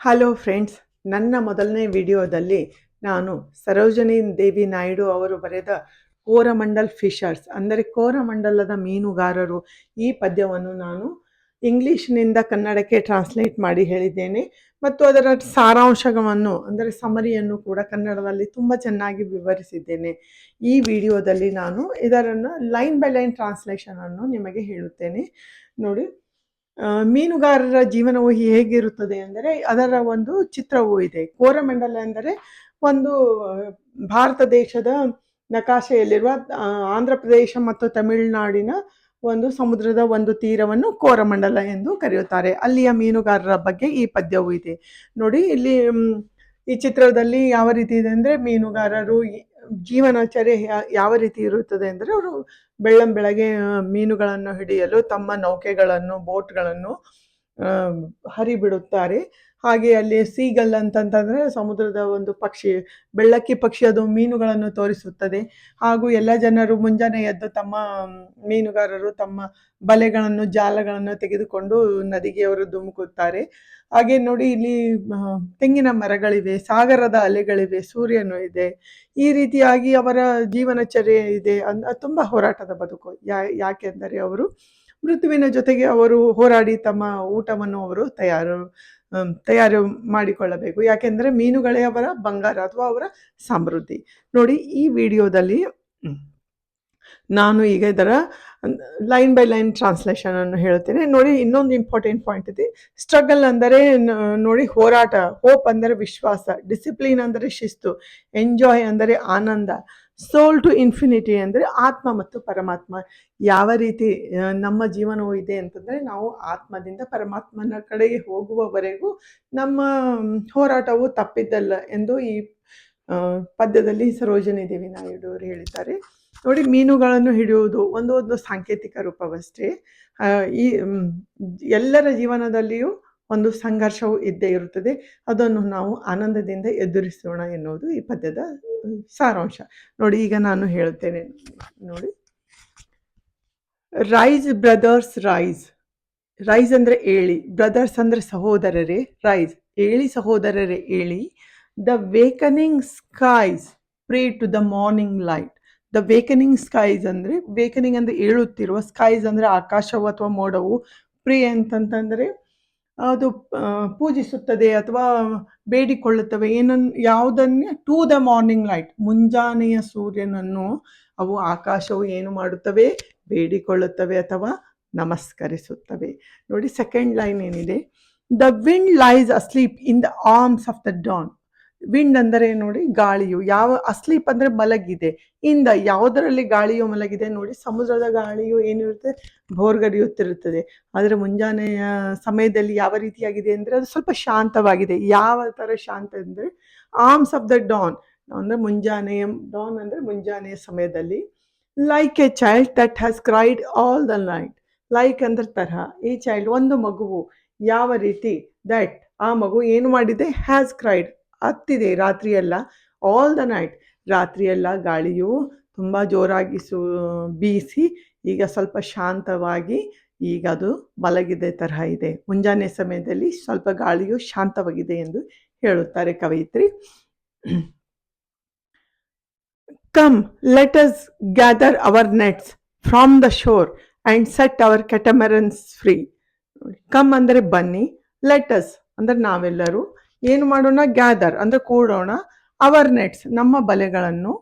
Hello friends ನನ್ನ ಮೊದಲನೇ ವಿಡಿಯೋದಲ್ಲಿ ನಾನು ಸರೋಜಿನಿ ದೇವಿ ನಾಯ್ಡು ಅವರು ಬರೆದ ಕೋರಮಂಡಲ್ ಫಿಶರ್ಸ್, ಅಂದರೆ ಕೋರಮಂಡಲದ ಮೀನುಗಾರರು ಈ ಪದ್ಯವನ್ನು ನಾನು ಇಂಗ್ಲೀಷ್ನಿಂದ ಕನ್ನಡಕ್ಕೆ ಟ್ರಾನ್ಸ್ಲೇಟ್ ಮಾಡಿ ಹೇಳಿದ್ದೇನೆ. ಮತ್ತು ಅದರ ಸಾರಾಂಶವನ್ನು, ಅಂದರೆ ಸಮರಿಯನ್ನು ಕೂಡ ಕನ್ನಡದಲ್ಲಿ ತುಂಬ ಚೆನ್ನಾಗಿ ವಿವರಿಸಿದ್ದೇನೆ. ಈ ವಿಡಿಯೋದಲ್ಲಿ ನಾನು ಇದರನ್ನು ಲೈನ್ ಬೈ ಲೈನ್ ಟ್ರಾನ್ಸ್ಲೇಷನನ್ನು ನಿಮಗೆ ಹೇಳುತ್ತೇನೆ. ನೋಡಿ ಮೀನುಗಾರರ ಜೀವನವು ಹೇಗಿರುತ್ತದೆ ಅಂದರೆ ಅದರ ಒಂದು ಚಿತ್ರವೂ ಇದೆ. ಕೋರಮಂಡಲ ಎಂದರೆ ಒಂದು ಭಾರತ ದೇಶದ ನಕಾಶೆಯಲ್ಲಿರುವ ಆಂಧ್ರ ಪ್ರದೇಶ ಮತ್ತು ತಮಿಳುನಾಡಿನ ಒಂದು ಸಮುದ್ರದ ಒಂದು ತೀರವನ್ನು ಕೋರಮಂಡಲ ಎಂದು ಕರೆಯುತ್ತಾರೆ. ಅಲ್ಲಿಯ ಮೀನುಗಾರರ ಬಗ್ಗೆ ಈ ಪದ್ಯವೂ ಇದೆ. ನೋಡಿ, ಇಲ್ಲಿ ಈ ಚಿತ್ರದಲ್ಲಿ ಯಾವ ರೀತಿ ಇದೆ ಅಂದರೆ ಮೀನುಗಾರರು ಯಾ- ಯಾವ ರೀತಿ ಇರುತ್ತದೆ ಅಂದರೆ ಅವರು ಬೆಳ್ಳಂ ಬೆಳಗ್ಗೆ ಮೀನುಗಳನ್ನು ಹಿಡಿಯಲು ತಮ್ಮ ನೌಕೆಗಳನ್ನು ಬೋಟ್ಗಳನ್ನು ಹರಿಬಿಡುತ್ತಾರೆ. ಹಾಗೆ ಅಲ್ಲಿ ಸೀಗಲ್ ಅಂತಂತಂದ್ರೆ ಸಮುದ್ರದ ಒಂದು ಪಕ್ಷಿ, ಬೆಳ್ಳಕ್ಕಿ ಪಕ್ಷಿ ಅದು ಮೀನುಗಳನ್ನು ತೋರಿಸುತ್ತದೆ. ಹಾಗೂ ಎಲ್ಲ ಜನರು ಮುಂಜಾನೆ ಎದ್ದು ತಮ್ಮ ಮೀನುಗಾರರು ತಮ್ಮ ಬಲೆಗಳನ್ನು, ಜಾಲಗಳನ್ನು ತೆಗೆದುಕೊಂಡು ನದಿಗೆ ಅವರು ಧುಮುಕುತ್ತಾರೆ. ಹಾಗೆ ನೋಡಿ ಇಲ್ಲಿ ತೆಂಗಿನ ಮರಗಳಿವೆ, ಸಾಗರದ ಅಲೆಗಳಿವೆ, ಸೂರ್ಯನು ಇದೆ. ಈ ರೀತಿಯಾಗಿ ಅವರ ಜೀವನಚರ್ಯೆ ಇದೆ. ಅಂದ ತುಂಬ ಹೋರಾಟದ ಬದುಕು. ಯಾ, ಯಾಕೆಂದರೆ ಅವರು ಮೃತ್ಯುವಿನ ಜೊತೆಗೆ ಅವರು ಹೋರಾಡಿ ತಮ್ಮ ಊಟವನ್ನು ಅವರು ತಯಾರು ತಯಾರು ಮಾಡಿಕೊಳ್ಳಬೇಕು. ಯಾಕೆಂದರೆ ಮೀನುಗಳೇ ಅವರ ಬಂಗಾರ ಅಥವಾ ಅವರ ಸಮೃದ್ಧಿ. ನೋಡಿ, ಈ ವಿಡಿಯೋದಲ್ಲಿ ನಾನು ಈಗ ಇದರ ಲೈನ್ ಬೈ ಲೈನ್ ಟ್ರಾನ್ಸ್ಲೇಷನ್ ಅನ್ನು ಹೇಳ್ತೇನೆ ನೋಡಿ, ಇನ್ನೊಂದು ಇಂಪಾರ್ಟೆಂಟ್ ಪಾಯಿಂಟ್ ಇದೆ. ಸ್ಟ್ರಗಲ್ ಅಂದರೆ ನೋಡಿ, ಹೋರಾಟ. ಹೋಪ್ ಅಂದರೆ ವಿಶ್ವಾಸ. ಡಿಸಿಪ್ಲಿನ್ ಅಂದರೆ ಶಿಸ್ತು. ಎಂಜಾಯ್ ಅಂದರೆ ಆನಂದ. ಸೋಲ್ ಟು ಇನ್ಫಿನಿಟಿ ಅಂದರೆ ಆತ್ಮ ಮತ್ತು ಪರಮಾತ್ಮ. ಯಾವ ರೀತಿ ನಮ್ಮ ಜೀವನವು ಇದೆ ಅಂತಂದರೆ ನಾವು ಆತ್ಮದಿಂದ ಪರಮಾತ್ಮನ ಕಡೆಗೆ ಹೋಗುವವರೆಗೂ ನಮ್ಮ ಹೋರಾಟವು ತಪ್ಪಿದ್ದಲ್ಲ ಎಂದು ಈ ಪದ್ಯದಲ್ಲಿ ಸರೋಜಿನಿ ದೇವಿ ನಾಯ್ಡು ಅವರು ಹೇಳಿದ್ದಾರೆ. ನೋಡಿ, ಮೀನುಗಳನ್ನು ಹಿಡಿಯುವುದು ಒಂದು ಒಂದು ಸಾಂಕೇತಿಕ ರೂಪವಷ್ಟೇ. ಈ ಎಲ್ಲರ ಜೀವನದಲ್ಲಿಯೂ ಒಂದು ಸಂಘರ್ಷವು ಇದ್ದೇ ಇರುತ್ತದೆ. ಅದನ್ನು ನಾವು ಆನಂದದಿಂದ ಎದುರಿಸೋಣ ಎನ್ನುವುದು ಈ ಪದ್ಯದ ಸಾರಾಂಶ. ನೋಡಿ, ಈಗ ನಾನು ಹೇಳ್ತೇನೆ ನೋಡಿ. ರೈಸ್ ಬ್ರದರ್ಸ್ ರೈಸ್ ರೈಸ್ ಅಂದರೆ ಏಳಿ. ಬ್ರದರ್ಸ್ ಅಂದರೆ ಸಹೋದರರೇ ರೈಸ್ ಏಳಿ, ಸಹೋದರರೇ, ಏಳಿ. The wakening skies pray to the morning light the wakening skies ಅಂದರೆ ವೇಕನಿಂಗ್ ಅಂದರೆ ಏಳುತ್ತಿರುವ ಸ್ಕೈಸ್ ಅಂದರೆ ಆಕಾಶವು ಅಥವಾ ಮೋಡವು. ಪ್ರೇ ಅಂತಂತಂದರೆ ಅದು ಪೂಜಿಸುತ್ತದೆ ಅಥವಾ ಬೇಡಿಕೊಳ್ಳುತ್ತವೆ. ಏನನ್ನು ಯಾವುದನ್ನೇ ಟು ದ ಮಾರ್ನಿಂಗ್ ಲೈಟ್ ಮುಂಜಾನೆಯ ಸೂರ್ಯನನ್ನು ಅವು ಆಕಾಶವು ಏನು ಮಾಡುತ್ತವೆ? ಬೇಡಿಕೊಳ್ಳುತ್ತವೆ ಅಥವಾ ನಮಸ್ಕರಿಸುತ್ತವೆ. ನೋಡಿ ಸೆಕೆಂಡ್ ಲೈನ್ ಏನಿದೆ? The wind lies asleep in the arms of the dawn wind ಅಂದರೆ ನೋಡಿ ಗಾಳಿಯು. ಯಾವ ಅಸ್ಲೀಪ್ ಅಂದರೆ ಮಲಗಿದೆ. ಇಂದ ಯಾವುದರಲ್ಲಿ ಗಾಳಿಯು ಮಲಗಿದೆ ನೋಡಿ ಸಮುದ್ರದ ಗಾಳಿಯು ಏನಿರುತ್ತೆ ಭೋರ್ಗರಿಯುತ್ತಿರುತ್ತದೆ. ಆದರೆ ಮುಂಜಾನೆಯ ಸಮಯದಲ್ಲಿ ಯಾವ ರೀತಿಯಾಗಿದೆ ಅಂದರೆ ಅದು ಸ್ವಲ್ಪ ಶಾಂತವಾಗಿದೆ. ಯಾವ ಥರ ಶಾಂತ ಅಂದರೆ ಆರ್ಮ್ಸ್ ಆಫ್ ದ ಡಾನ್ ಅಂದರೆ ಮುಂಜಾನೆಯ ಡಾನ್ ಅಂದರೆ ಮುಂಜಾನೆಯ ಸಮಯದಲ್ಲಿ. Like a child that has cried all the night like ಅಂದ್ರೆ ತರಹ. ಈ ಚೈಲ್ಡ್ ಒಂದು ಮಗುವು ಯಾವ ರೀತಿ ದಟ್ ಆ ಮಗು ಏನು ಮಾಡಿದೆ? ಹ್ಯಾಸ್ ಕ್ರೈಡ್ ಹತ್ತಿದೆ ರಾತ್ರಿಯೆಲ್ಲ. ಆಲ್ ದ ನೈಟ್ ರಾತ್ರಿಯೆಲ್ಲ ಗಾಳಿಯು ತುಂಬ ಜೋರಾಗಿ ಸು ಬೀಸಿ ಈಗ ಸ್ವಲ್ಪ ಶಾಂತವಾಗಿ ಈಗ ಅದು ಮಲಗಿದೆ ತರಹ ಇದೆ. ಮುಂಜಾನೆ ಸಮಯದಲ್ಲಿ ಸ್ವಲ್ಪ ಗಾಳಿಯು ಶಾಂತವಾಗಿದೆ ಎಂದು ಹೇಳುತ್ತಾರೆ ಕವಯಿತ್ರಿ. Come let us gather our nets from the shore and set our catamarans free come ಅಂದರೆ ಬನ್ನಿ ಲೆಟ್ ಅಸ್ ಅಂದರೆ ನಾವೆಲ್ಲರೂ ಏನು ಮಾಡೋಣ? ಗ್ಯಾದರ್ ಅಂದರೆ ಕೂಡೋಣ. ಅವರ್ ನೆಟ್ಸ್ ನಮ್ಮ ಬಲೆಗಳನ್ನು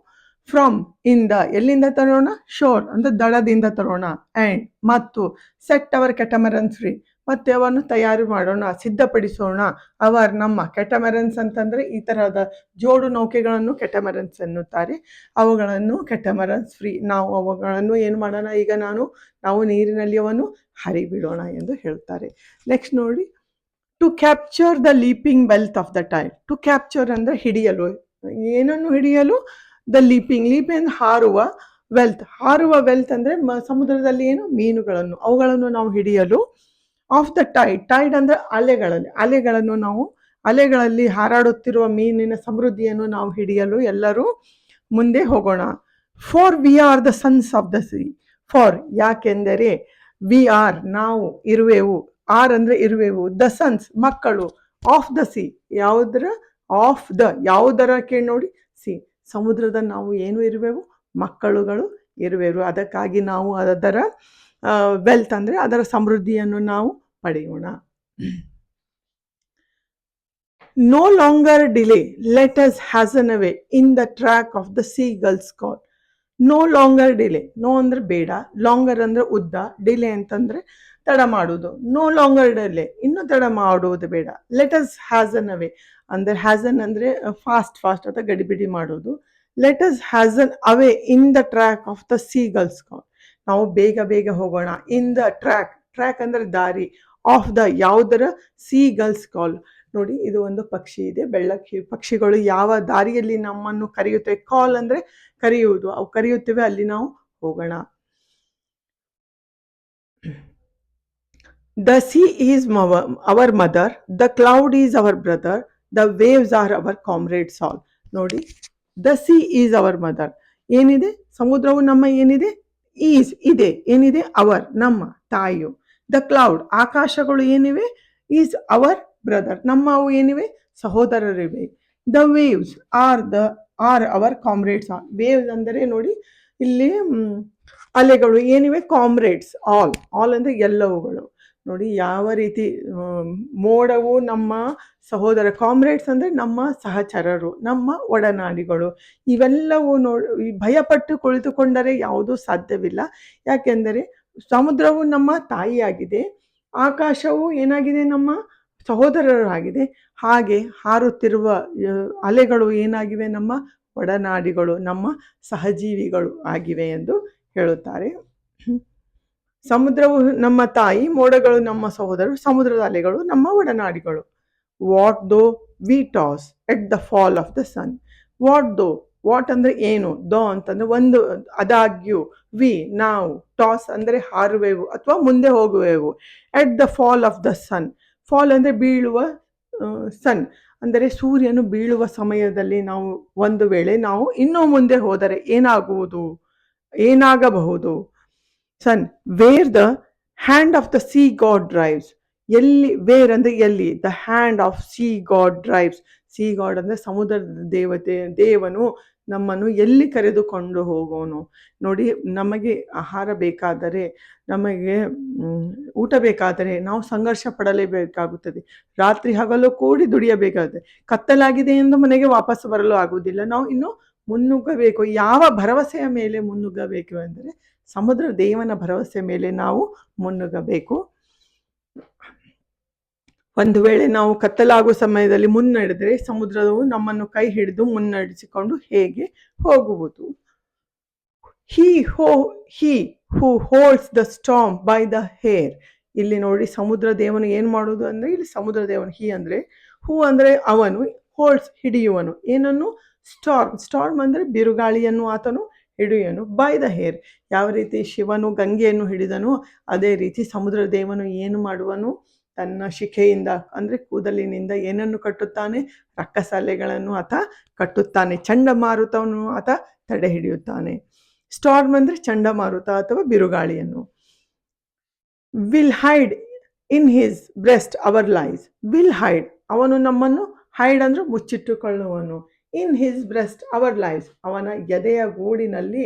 ಫ್ರಮ್ ಇಂದ ಎಲ್ಲಿಂದ ತರೋಣ? ಶೋರ್ ಅಂದರೆ ದಡದಿಂದ ತರೋಣ. ಆ್ಯಂಡ್ ಮತ್ತು ಸೆಟ್ ಅವರ್ ಕೆಟಮರನ್ಸ್ ಫ್ರೀ ಮತ್ತೆ ಅವನ್ನು ತಯಾರು ಮಾಡೋಣ, ಸಿದ್ಧಪಡಿಸೋಣ. ಅವರ್ ನಮ್ಮ ಕೆಟಮರನ್ಸ್ ಅಂತಂದರೆ ಈ ತರಹದ ಜೋಡು ನೌಕೆಗಳನ್ನು ಕೆಟಮರನ್ಸ್ ಎನ್ನುತ್ತಾರೆ. ಅವುಗಳನ್ನು ಕೆಟಮರನ್ಸ್ ಫ್ರೀ ನಾವು ಅವುಗಳನ್ನು ಏನು ಮಾಡೋಣ? ಈಗ ನಾನು, ನಾವು ನೀರಿನಲ್ಲಿ ಅವನು ಹರಿಬಿಡೋಣ ಎಂದು ಹೇಳ್ತಾರೆ. ನೆಕ್ಸ್ಟ್ ನೋಡಿ to capture the leaping wealth of the time to capture ಅಂದರೆ ಹಿಡಿಯಲು. ಏನನ್ನು ಹಿಡಿಯಲು? ದ ಲೀಪಿಂಗ್ ಲೀಪಿಂಗ್ ಹಾರುವ ವೆಲ್ತ್ ಹಾರುವ ವೆಲ್ತ್ ಅಂದರೆ ಸಮುದ್ರದಲ್ಲಿ ಏನು? ಮೀನುಗಳನ್ನು. ಅವುಗಳನ್ನು ನಾವು ಹಿಡಿಯಲು ಆಫ್ ದ ಟೈಡ್ ಟೈಡ್ ಅಂದರೆ ಅಲೆಗಳಲ್ಲಿ. ಅಲೆಗಳನ್ನು ನಾವು, ಅಲೆಗಳಲ್ಲಿ ಹಾರಾಡುತ್ತಿರುವ ಮೀನಿನ ಸಮೃದ್ಧಿಯನ್ನು ನಾವು ಹಿಡಿಯಲು ಎಲ್ಲರೂ ಮುಂದೆ ಹೋಗೋಣ. For we are the sons of the sea for ಯಾಕೆಂದರೆ ವಿ ಆರ್ ನಾವು ಇರುವೆವು. ಆರ್ ಅಂದರೆ ಇರುವೆವು ದ ಸನ್ಸ್ ಮಕ್ಕಳು ಆಫ್ ದ ಸಿ ಯಾವುದರ? ಆಫ್ ದ ಯಾವುದರ ಕೇಳಿ ನೋಡಿ ಸಿ ಸಮುದ್ರದ ನಾವು ಏನು ಇರುವೆವು? ಮಕ್ಕಳುಗಳು ಇರುವೆವು. ಅದಕ್ಕಾಗಿ ನಾವು ಅದರ ವೆಲ್ತ್ ಅಂದರೆ ಅದರ ಸಮೃದ್ಧಿಯನ್ನು ನಾವು ಪಡೆಯೋಣ. No longer delay let us hasten away in the track of the sea girls call no longer delay no ಅಂದರೆ ಬೇಡ. ಲಾಂಗರ್ ಅಂದರೆ ಉದ್ದ. ಡಿಲೇ ಅಂತಂದರೆ ತಡ ಮಾಡುವುದು. ನೋ ಲಾಂಗರ್ ಡಿಲೇ ಇನ್ನೂ ತಡ ಮಾಡುವುದು ಬೇಡ. ಲೆಟ್ ಅಸ್ ಹ್ಯಾಸನ್ ಅವೇ ಅಂದರೆ ಹ್ಯಾಸನ್ ಅಂದರೆ ಫಾಸ್ಟ್ ಫಾಸ್ಟ್ ಅಥವಾ ಗಡಿಬಿಡಿ ಮಾಡೋದು let us hasten away in the track of the sea girls call ನಾವು ಬೇಗ ಬೇಗ ಹೋಗೋಣ. ಇನ್ ದ ಟ್ರ್ಯಾಕ್ ಟ್ರ್ಯಾಕ್ ಅಂದರೆ ದಾರಿ. ಆಫ್ ದ ಯಾವುದರ? ಸಿ ಗರ್ಲ್ಸ್ ಕಾಲ್ ನೋಡಿ, ಇದು ಒಂದು ಪಕ್ಷಿ ಇದೆ. ಬೆಳ್ಳಕ್ಕಿ ಪಕ್ಷಿಗಳು ಯಾವ ದಾರಿಯಲ್ಲಿ ನಮ್ಮನ್ನು ಕರೆಯುತ್ತವೆ ಕಾಲ್ ಅಂದರೆ ಕರೆಯುವುದು. ಅವು ಕರೆಯುತ್ತವೆ, ಅಲ್ಲಿ ನಾವು ಹೋಗೋಣ. The sea is our mother the cloud is our brother the waves are our comrades all ನೋಡಿ the sea is our mother ಏನಿದೆ? ಸಮುದ್ರವು ನಮ್ಮ ಏನಿದೆ? ಈಸ್ ಇದೆ. ಏನಿದೆ? ಅವರ್ ನಮ್ಮ, ತಾಯಿಯು. ದ ಕ್ಲೌಡ್ ಆಕಾಶಗಳು ಏನಿವೆ? ಈಸ್ ಅವರ್ ಬ್ರದರ್ ನಮ್ಮ ಅವು ಏನಿವೆ? ಸಹೋದರರಿವೆ. The waves are the are our comrades all waves ಅಂದರೆ ನೋಡಿ, ಇಲ್ಲಿ ಅಲೆಗಳು ಏನಿವೆ? ಕಾಮ್ರೇಡ್ಸ್ ಆಲ್ ಆಲ್ ಅಂದರೆ ಎಲ್ಲವುಗಳು. ನೋಡಿ ಯಾವ ರೀತಿ ಮೋಡವು ನಮ್ಮ ಸಹೋದರ ಕಾಮ್ರೇಡ್ಸ್ ಅಂದರೆ ನಮ್ಮ ಸಹಚರರು, ನಮ್ಮ ಒಡನಾಡಿಗಳು. ಇವೆಲ್ಲವೂ ನೋಡಿ ಭಯಪಟ್ಟು ಕುಳಿತುಕೊಂಡರೆ ಯಾವುದೂ ಸಾಧ್ಯವಿಲ್ಲ. ಯಾಕೆಂದರೆ ಸಮುದ್ರವು ನಮ್ಮ ತಾಯಿಯಾಗಿದೆ, ಆಕಾಶವು ಏನಾಗಿದೆ ನಮ್ಮ ಸಹೋದರರಾಗಿದೆ. ಹಾಗೆ ಹಾರುತ್ತಿರುವ ಅಲೆಗಳು ಏನಾಗಿವೆ ನಮ್ಮ ಒಡನಾಡಿಗಳು, ನಮ್ಮ ಸಹಜೀವಿಗಳು ಆಗಿವೆ ಎಂದು ಹೇಳುತ್ತಾರೆ. ಸಮುದ್ರವು ನಮ್ಮ ತಾಯಿ, ಮೋಡಗಳು ನಮ್ಮ ಸಹೋದರರು ಸಮುದ್ರದ ಅಲೆಗಳು ನಮ್ಮ ಒಡನಾಡಿಗಳು. What though we toss at the fall of the sun what though what ಅಂದರೆ ಏನು? ದೋ ಅಂತಂದರೆ ಒಂದು, ಅದಾಗ್ಯೂ ವಿ ನಾವು ಟಾಸ್ ಅಂದರೆ ಹಾರುವೆವು ಅಥವಾ ಮುಂದೆ ಹೋಗುವೆವು. At the fall of the sun fall ಅಂದರೆ ಬೀಳುವ ಸನ್ ಅಂದರೆ ಸೂರ್ಯನು ಬೀಳುವ ಸಮಯದಲ್ಲಿ ನಾವು ಒಂದು ವೇಳೆ ನಾವು ಇನ್ನೂ ಮುಂದೆ ಹೋದರೆ ಏನಾಗುವುದು? ಏನಾಗಬಹುದು? Sun where the hand of the sea god drives ಎಲ್ಲಿ ವೇರ್ ಅಂದರೆ ಎಲ್ಲಿ? The hand of sea god drives sea god ಅಂದರೆ ಸಮುದ್ರದ ದೇವತೆ, ದೇವನು ನಮ್ಮನ್ನು ಎಲ್ಲಿ ಕರೆದುಕೊಂಡು ಹೋಗೋನು? ನೋಡಿ, ನಮಗೆ ಆಹಾರ ಬೇಕಾದರೆ, ನಮಗೆ ಊಟ ಬೇಕಾದರೆ ನಾವು ಸಂಘರ್ಷ ಪಡಲೇಬೇಕಾಗುತ್ತದೆ. ರಾತ್ರಿ ಹಗಲು ಕೂಡಿ ದುಡಿಯಬೇಕಾಗುತ್ತೆ. ಕತ್ತಲಾಗಿದೆ ಎಂದು ಮನೆಗೆ ವಾಪಸ್ ಬರಲು ಆಗುವುದಿಲ್ಲ. ನಾವು ಇನ್ನು ಮುನ್ನುಗ್ಗಬೇಕು. ಯಾವ ಭರವಸೆಯ ಮೇಲೆ ಮುನ್ನುಗ್ಗಬೇಕು ಅಂದರೆ ಸಮುದ್ರ ದೇವನ ಭರವಸೆ ಮೇಲೆ ನಾವು ಮುನ್ನುಗ್ಗಬೇಕು. ಒಂದು ವೇಳೆ ನಾವು ಕತ್ತಲಾಗುವ ಸಮಯದಲ್ಲಿ ಮುನ್ನಡೆದರೆ ಸಮುದ್ರವು ನಮ್ಮನ್ನು ಕೈ ಹಿಡಿದು ಮುನ್ನಡೆಸಿಕೊಂಡು ಹೇಗೆ ಹೋಗುವುದು? He who he who holds the storm by the hair ಇಲ್ಲಿ ನೋಡಿ ಸಮುದ್ರ ದೇವನು ಏನು ಮಾಡುವುದು ಅಂದರೆ, ಇಲ್ಲಿ ಸಮುದ್ರ ದೇವನು ಹಿ ಅಂದರೆ ಹೂ ಅಂದರೆ ಅವನು ಹೋಲ್ಡ್ಸ್ ಹಿಡಿಯುವನು. ಏನನ್ನು? ಸ್ಟಾರ್ಮ್ ಸ್ಟಾರ್ಮ್ ಅಂದರೆ ಬಿರುಗಾಳಿಯನ್ನು ಆತನು ಹಿಡಿಯನು ಬೈ ದ ಹೇರ್ ಯಾವ ರೀತಿ ಶಿವನು ಗಂಗೆಯನ್ನು ಹಿಡಿದನು ಅದೇ ರೀತಿ ಸಮುದ್ರ ದೇವನು ಏನು ಮಾಡುವನು? ತನ್ನ ಶಿಖೆಯಿಂದ, ಅಂದರೆ ಕೂದಲಿನಿಂದ ಏನನ್ನು ಕಟ್ಟುತ್ತಾನೆ? ರಕ್ಕಸಾಲೆಗಳನ್ನು ಆತ ಕಟ್ಟುತ್ತಾನೆ. ಚಂಡಮಾರುತವನ್ನು ಆತ ತಡೆ ಹಿಡಿಯುತ್ತಾನೆ. ಸ್ಟಾರ್ಮ್ ಅಂದರೆ ಚಂಡಮಾರುತ ಅಥವಾ ಬಿರುಗಾಳಿಯನ್ನು. Will hide in his breast our lives will hide ಅವನು ನಮ್ಮನ್ನು ಹೈಡ್ ಅಂದರೆ ಮುಚ್ಚಿಟ್ಟುಕೊಳ್ಳುವನು. In his breast, our lives. ಅವನ ಎದೆಯ ಗೂಡಿನಲ್ಲಿ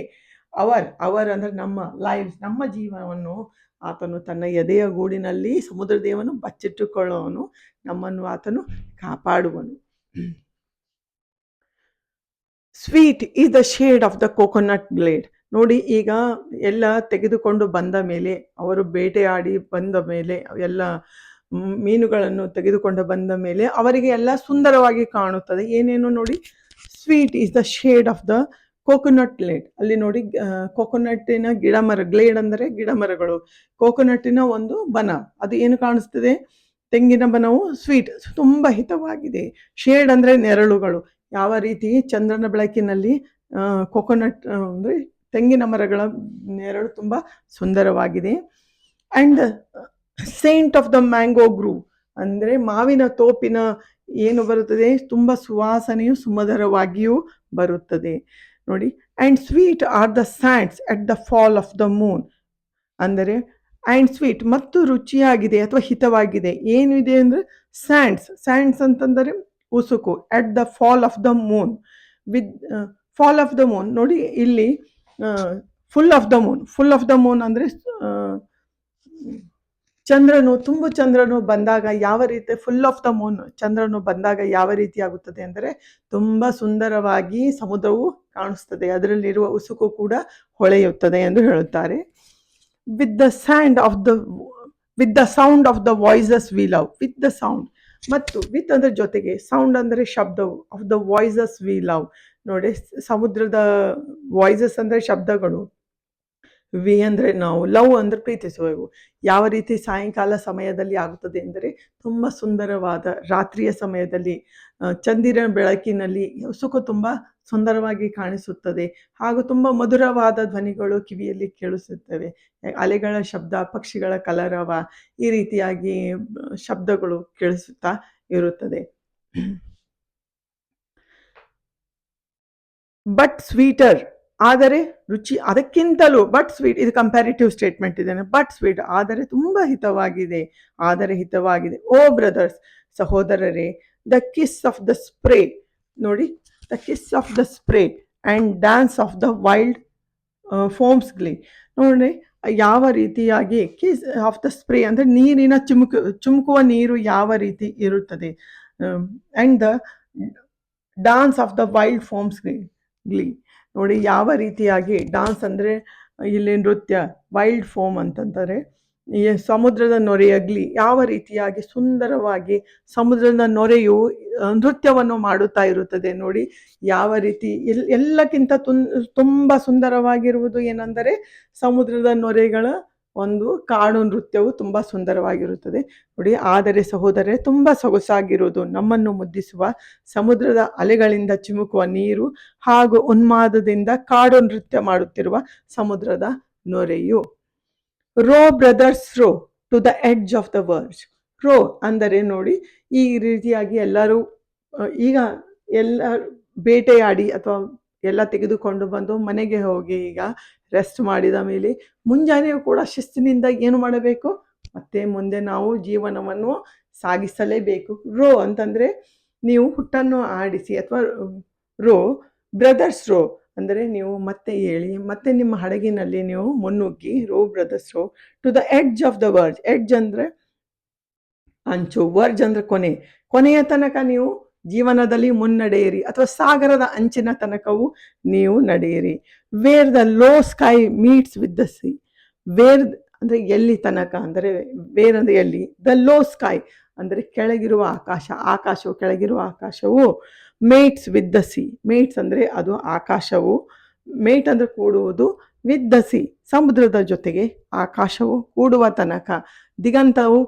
ಅವರ್ ಅವರ್ ಅಂದರೆ ನಮ್ಮ ಲೈಫ್ಸ್, ನಮ್ಮ ಜೀವನವನ್ನು ಆತನು ತನ್ನ ಎದೆಯ ಗೂಡಿನಲ್ಲಿ ಸಮುದ್ರ ದೇವನು ಬಚ್ಚಿಟ್ಟುಕೊಳ್ಳುವನು, ನಮ್ಮನ್ನು ಆತನು ಕಾಪಾಡುವನು. Sweet is the shade of the coconut blade ನೋಡಿ, ಈಗ ಎಲ್ಲ ತೆಗೆದುಕೊಂಡು ಬಂದ ಮೇಲೆ, ಅವರು ಬೇಟೆಯಾಡಿ ಬಂದ ಮೇಲೆ, ಎಲ್ಲ ಮೀನುಗಳನ್ನು ತೆಗೆದುಕೊಂಡು ಬಂದ ಮೇಲೆ ಅವರಿಗೆ ಎಲ್ಲ ಸುಂದರವಾಗಿ ಕಾಣುತ್ತದೆ. ಏನೇನು ನೋಡಿ? Sweet is the shade of the coconut glade ಅಲ್ಲಿ ನೋಡಿ ಕೋಕೋನಟ್ಟಿನ ಗಿಡ ಮರ ಗ್ಲೇಡ್ ಅಂದರೆ ಗಿಡ ಮರಗಳು. ಕೋಕೋನಟ್ಟಿನ ಒಂದು ಬನ. ಅದು ಏನು ಕಾಣಿಸ್ತದೆ? ತೆಂಗಿನ ಬನವು ಸ್ವೀಟ್ ತುಂಬ ಹಿತವಾಗಿದೆ. ಶೇಡ್ ಅಂದರೆ ನೆರಳುಗಳು. ಯಾವ ರೀತಿ? ಚಂದ್ರನ ಬೆಳಕಿನಲ್ಲಿ ಕೋಕೋನಟ್ ಅಂದರೆ ತೆಂಗಿನ ಮರಗಳ ನೆರಳು ತುಂಬ ಸುಂದರವಾಗಿದೆ. And scent of the mango grove ಅಂದರೆ ಮಾವಿನ ತೋಪಿನ ಏನು ಬರುತ್ತದೆ? ತುಂಬ ಸುವಾಸನೆಯು ಸುಮಧುರವಾಗಿಯೂ ಬರುತ್ತದೆ. ನೋಡಿ and sweet are the sands at the fall of the moon ಅಂದರೆ ಆ್ಯಂಡ್ ಸ್ವೀಟ್ ಮತ್ತು ರುಚಿಯಾಗಿದೆ ಅಥವಾ ಹಿತವಾಗಿದೆ. ಏನು ಇದೆ ಅಂದರೆ ಸ್ಯಾಂಡ್ಸ್ ಸ್ಯಾಂಡ್ಸ್ ಅಂತಂದರೆ ಉಸುಕು at the fall of the moon with fall of the moon ನೋಡಿ, ಇಲ್ಲಿ full of the moon full of the moon ಅಂದರೆ ಚಂದ್ರನು, ತುಂಬು ಚಂದ್ರನು ಬಂದಾಗ ಯಾವ ರೀತಿ ಫುಲ್ ಆಫ್ ದ ಮೂನ್ ಚಂದ್ರನು ಬಂದಾಗ ಯಾವ ರೀತಿ ಆಗುತ್ತದೆ ಅಂದರೆ, ತುಂಬ ಸುಂದರವಾಗಿ ಸಮುದ್ರವು ಕಾಣಿಸ್ತದೆ. ಅದರಲ್ಲಿರುವ ಉಸುಕು ಕೂಡ ಹೊಳೆಯುತ್ತದೆ ಎಂದು ಹೇಳುತ್ತಾರೆ. With the sand of the with the sound of the voices we love with the sound ಮತ್ತು ವಿತ್ ಅದರ ಜೊತೆಗೆ ಸೌಂಡ್ ಅಂದರೆ ಶಬ್ದವು of the voices we love ನೋಡಿ, ಸಮುದ್ರದ ವಾಯ್ಸಸ್ ಅಂದರೆ ಶಬ್ದಗಳು. ವಿ ಅಂದರೆ ನಾವು ಲವ್ ಅಂದರೆ ಪ್ರೀತಿಸುವೆವು ಯಾವ ರೀತಿ ಸಾಯಂಕಾಲ ಸಮಯದಲ್ಲಿ ಆಗುತ್ತದೆ ಎಂದರೆ ತುಂಬ ಸುಂದರವಾದ ರಾತ್ರಿಯ ಸಮಯದಲ್ಲಿ ಚಂದಿರ ಬೆಳಕಿನಲ್ಲಿ ಸುಖ ತುಂಬ ಸುಂದರವಾಗಿ ಕಾಣಿಸುತ್ತದೆ. ಹಾಗೂ ತುಂಬ ಮಧುರವಾದ ಧ್ವನಿಗಳು ಕಿವಿಯಲ್ಲಿ ಕೇಳಿಸುತ್ತವೆ. ಅಲೆಗಳ ಶಬ್ದ ಪಕ್ಷಿಗಳ ಕಲರವ ಈ ರೀತಿಯಾಗಿ ಶಬ್ದಗಳು ಕೇಳಿಸುತ್ತಾ ಇರುತ್ತದೆ. ಬಟ್ ಸ್ವೀಟರ್ ಆದರೆ ರುಚಿ ಅದಕ್ಕಿಂತಲೂ ಬಟ್ ಸ್ವೀಟ್ ಇದು ಕಂಪ್ಯಾರಿಟಿವ್ ಸ್ಟೇಟ್ಮೆಂಟ್ ಇದೆ. ಬಟ್ ಸ್ವೀಟ್ ಆದರೆ ತುಂಬ ಹಿತವಾಗಿದೆ. ಆದರೆ ಹಿತವಾಗಿದೆ. ಓ ಬ್ರದರ್ಸ್, ಸಹೋದರರೇ the kiss of the spray ನೋಡಿ the kiss of the spray and dance of the wild foam's glee ನೋಡಿ ಯಾವ ರೀತಿಯಾಗಿ ಕಿಸ್ ಆಫ್ ದ ಸ್ಪ್ರೇ ಅಂದರೆ ನೀರಿನ ಚುಮುಕು, ಚುಮುಕುವ ನೀರು ಯಾವ ರೀತಿ ಇರುತ್ತದೆ? And the dance of the wild foam's glee ನೋಡಿ ಯಾವ ರೀತಿಯಾಗಿ ಡಾನ್ಸ್ ಅಂದರೆ ಇಲ್ಲಿ ನೃತ್ಯ, ವೈಲ್ಡ್ ಫೋಮ್ ಅಂತಂತಾರೆ. ಸಮುದ್ರದ ನೊರೆಯಾಗಲಿ ಯಾವ ರೀತಿಯಾಗಿ ಸುಂದರವಾಗಿ ಸಮುದ್ರದ ನೊರೆಯು ನೃತ್ಯವನ್ನು ಮಾಡುತ್ತಾ ಇರುತ್ತದೆ ನೋಡಿ. ಯಾವ ರೀತಿ ಎಲ್, ಎಲ್ಲಕ್ಕಿಂತ ತುನ್, ತುಂಬ ಸುಂದರವಾಗಿರುವುದು ಏನೆಂದರೆ ಸಮುದ್ರದ ನೊರೆಗಳ ಒಂದು ಕಾಡು ನೃತ್ಯವು ತುಂಬ ಸುಂದರವಾಗಿರುತ್ತದೆ. ನೋಡಿ, ಆದರೆ ಸಹೋದರರೇ, ತುಂಬ ಸೊಗಸಾಗಿರುವುದು ನಮ್ಮನ್ನು ಮುದ್ದಿಸುವ ಸಮುದ್ರದ ಅಲೆಗಳಿಂದ ಚಿಮುಕುವ ನೀರು ಹಾಗೂ ಉನ್ಮಾದದಿಂದ ಕಾಡು ನೃತ್ಯ ಮಾಡುತ್ತಿರುವ ಸಮುದ್ರದ ನೊರೆಯು. Row brothers, row to the edge of the world. Row ಅಂದರೆ ನೋಡಿ, ಈ ರೀತಿಯಾಗಿ ಎಲ್ಲರೂ ಈಗ ಎಲ್ಲ ಬೇಟೆಯಾಡಿ ಅಥವಾ ಎಲ್ಲ ತೆಗೆದುಕೊಂಡು ಬಂದು ಮನೆಗೆ ಹೋಗಿ ಈಗ ರೆಸ್ಟ್ ಮಾಡಿದ ಮೇಲೆ ಮುಂಜಾನೆಯೂ ಕೂಡ ಶಿಸ್ತಿನಿಂದ ಏನು ಮಾಡಬೇಕು? ಮತ್ತೆ ಮುಂದೆ ನಾವು ಜೀವನವನ್ನು ಸಾಗಿಸಲೇಬೇಕು. ರೋ ಅಂತಂದರೆ ನೀವು ಹುಟ್ಟನ್ನು ಆಡಿಸಿ ಅಥವಾ ರೋ ಬ್ರದರ್ಸ್ ರೋ ಅಂದರೆ ನೀವು ಮತ್ತೆ ಹೇಳಿ, ಮತ್ತೆ ನಿಮ್ಮ ಹಡಗಿನಲ್ಲಿ ನೀವು ಮುನ್ನುಗ್ಗಿ row brothers row to the edge of the verge edge ಅಂದರೆ ಅಂಚು ವರ್ಜ್ ಅಂದರೆ ಕೊನೆ. ಕೊನೆಯ ತನಕ ನೀವು ಜೀವನದಲ್ಲಿ ಮುನ್ನಡೆಯಿರಿ ಅಥವಾ ಸಾಗರದ ಅಂಚಿನ ತನಕವೂ ನೀವು ನಡೆಯಿರಿ. Where the low sky meets with the sea where ಅಂದರೆ ಎಲ್ಲಿ ತನಕ ಅಂದರೆ ವೇರ್ ಅಂದರೆ ಎಲ್ಲಿ? ದ ಲೋ ಸ್ಕೈ ಅಂದರೆ ಕೆಳಗಿರುವ ಆಕಾಶ, ಆಕಾಶವು ಕೆಳಗಿರುವ ಆಕಾಶವು meets with the sea meets ಅಂದರೆ ಅದು ಆಕಾಶವು ಮೇಟ್ ಅಂದರೆ ಕೂಡುವುದು ವಿತ್ ದ ಸಿ ಸಮುದ್ರದ ಜೊತೆಗೆ ಆಕಾಶವು ಕೂಡುವ ತನಕ. ದಿಗಂತವು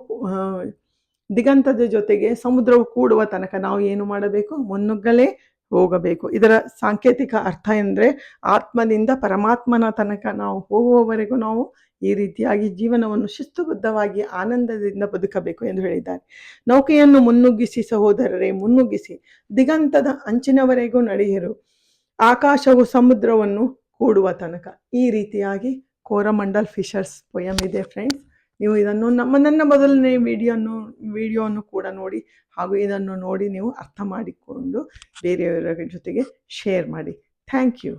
ದಿಗಂತದ ಜೊತೆಗೆ ಸಮುದ್ರವು ಕೂಡುವ ತನಕ ನಾವು ಏನು ಮಾಡಬೇಕು? ಮುನ್ನುಗ್ಗಲೇ ಹೋಗಬೇಕು. ಇದರ ಸಾಂಕೇತಿಕ ಅರ್ಥ ಎಂದರೆ ಆತ್ಮದಿಂದ ಪರಮಾತ್ಮನ ತನಕ ನಾವು ಹೋಗುವವರೆಗೂ ನಾವು ಈ ರೀತಿಯಾಗಿ ಜೀವನವನ್ನು ಶಿಸ್ತುಬದ್ಧವಾಗಿ ಆನಂದದಿಂದ ಬದುಕಬೇಕು ಎಂದು ಹೇಳಿದ್ದಾರೆ. ನೌಕೆಯನ್ನು ಮುನ್ನುಗ್ಗಿಸಿ ಸಹೋದರರೇ, ಮುನ್ನುಗ್ಗಿಸಿ. ದಿಗಂತದ ಅಂಚಿನವರೆಗೂ ನಡೆಯರು. ಆಕಾಶವು ಸಮುದ್ರವನ್ನು ಕೂಡುವ ತನಕ. ಈ ರೀತಿಯಾಗಿ ಕೋರಮಂಡಲ್ ಫಿಶರ್ಸ್ ಪೊಯಮ್ ಇದೆ ಫ್ರೆಂಡ್ಸ್ ನೀವು ಇದನ್ನು ನಮ್ಮ ನನ್ನ ಮೊದಲನೇ ವಿಡಿಯೋನು ವಿಡಿಯೋವನ್ನು ಕೂಡ ನೋಡಿ ಹಾಗೂ ಇದನ್ನು ನೋಡಿ ನೀವು ಅರ್ಥ ಮಾಡಿಕೊಂಡು ಬೇರೆಯವರ ಜೊತೆಗೆ ಶೇರ್ ಮಾಡಿ. Thank you.